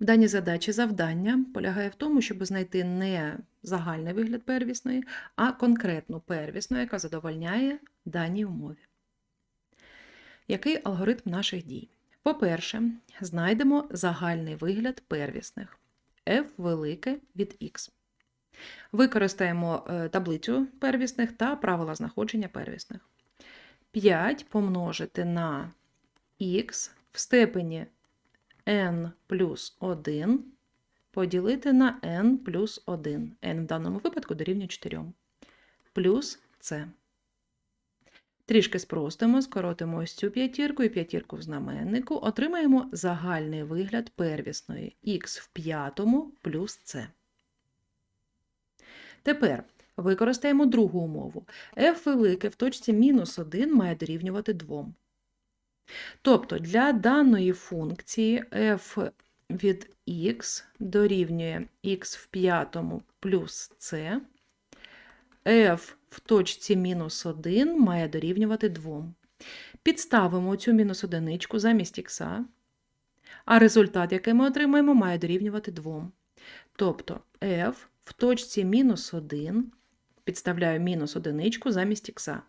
В даній задачі завдання полягає в тому, щоб знайти не загальний вигляд первісної, а конкретну первісну, яка задовольняє даній умові. Який алгоритм наших дій? По-перше, знайдемо загальний вигляд первісних f велике від x. Використаємо е, таблицю первісних та правила знаходження первісних. 5 помножити на х в степені n плюс 1 поділити на n плюс 1. n в даному випадку дорівнює 4. Плюс c. Трішки спростимо, скоротимо ось цю п'ятірку і п'ятірку в знаменнику, отримаємо загальний вигляд первісної х в п'ятому плюс c. Тепер використаємо другу умову. f велике в точці мінус 1 має дорівнювати 2. Тобто для даної функції f від x дорівнює x в п'ятому плюс c, f в точці мінус 1 має дорівнювати 2. Підставимо цю мінус одиничку замість х, а результат, який ми отримаємо, має дорівнювати 2. Тобто f в точці мінус 1, підставляю мінус одиничку замість х.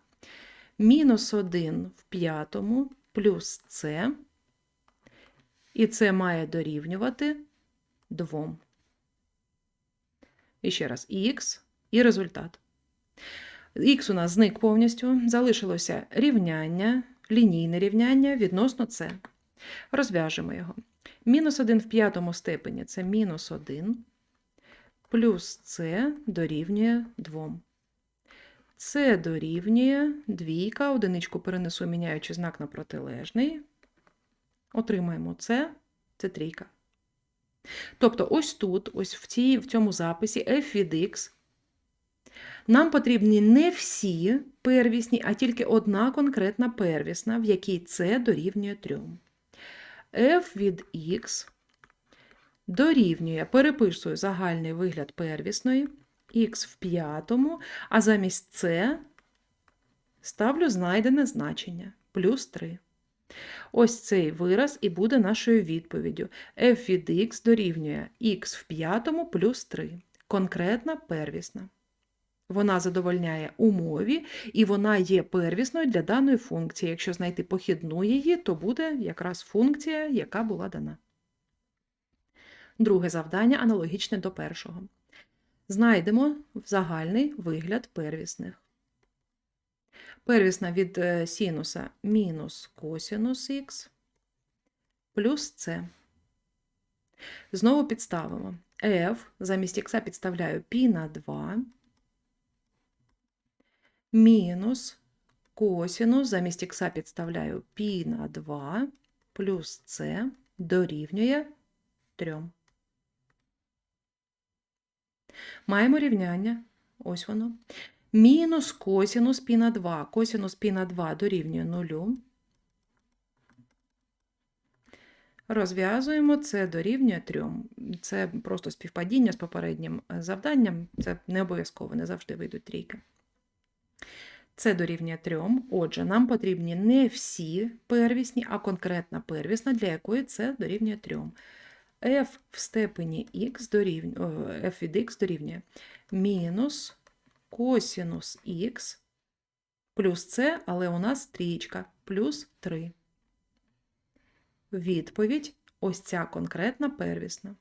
Мінус 1 в п'ятому плюс c, і це має дорівнювати 2. І ще раз, х і результат. Х у нас зник повністю, залишилося рівняння, лінійне рівняння відносно c. Розв'яжемо його. Мінус 1 в п'ятому степені це мінус 1, плюс c дорівнює 2. Це дорівнює двійка, одиничку перенесу, міняючи знак на протилежний. Отримаємо це, це трійка. Тобто, ось тут, ось в, цій, в цьому записі f від x, нам потрібні не всі первісні, а тільки одна конкретна первісна, в якій це дорівнює 3. f від x дорівнює, переписую загальний вигляд первісної, х в п'ятому, а замість це ставлю знайдене значення плюс 3. Ось цей вираз і буде нашою відповіддю. f від x дорівнює х в п'ятому плюс 3. Конкретна первісна. Вона задовольняє умові, і вона є первісною для даної функції. Якщо знайти похідну її, то буде якраз функція, яка була дана. Друге завдання аналогічне до першого. Знайдемо загальний вигляд первісних. Первісна від е, синуса мінус косінус х плюс c. Знову підставимо. f замість х підставляю π на 2 мінус косінус замість х підставляю π на 2 плюс c дорівнює 3. Маємо рівняння. Ось воно. Мінус косінус пі на 2. Косінус пі на 2 дорівнює 0. Розв'язуємо це дорівнює 3. Це просто співпадіння з попереднім завданням. Це не обов'язково, не завжди вийдуть трійки. Це дорівнює 3. Отже, нам потрібні не всі первісні, а конкретна первісна, для якої це дорівнює 3 f в степені x дорівнює, f від x дорівнює мінус косінус х плюс c, але у нас трієчка, плюс 3. Відповідь ось ця конкретна первісна.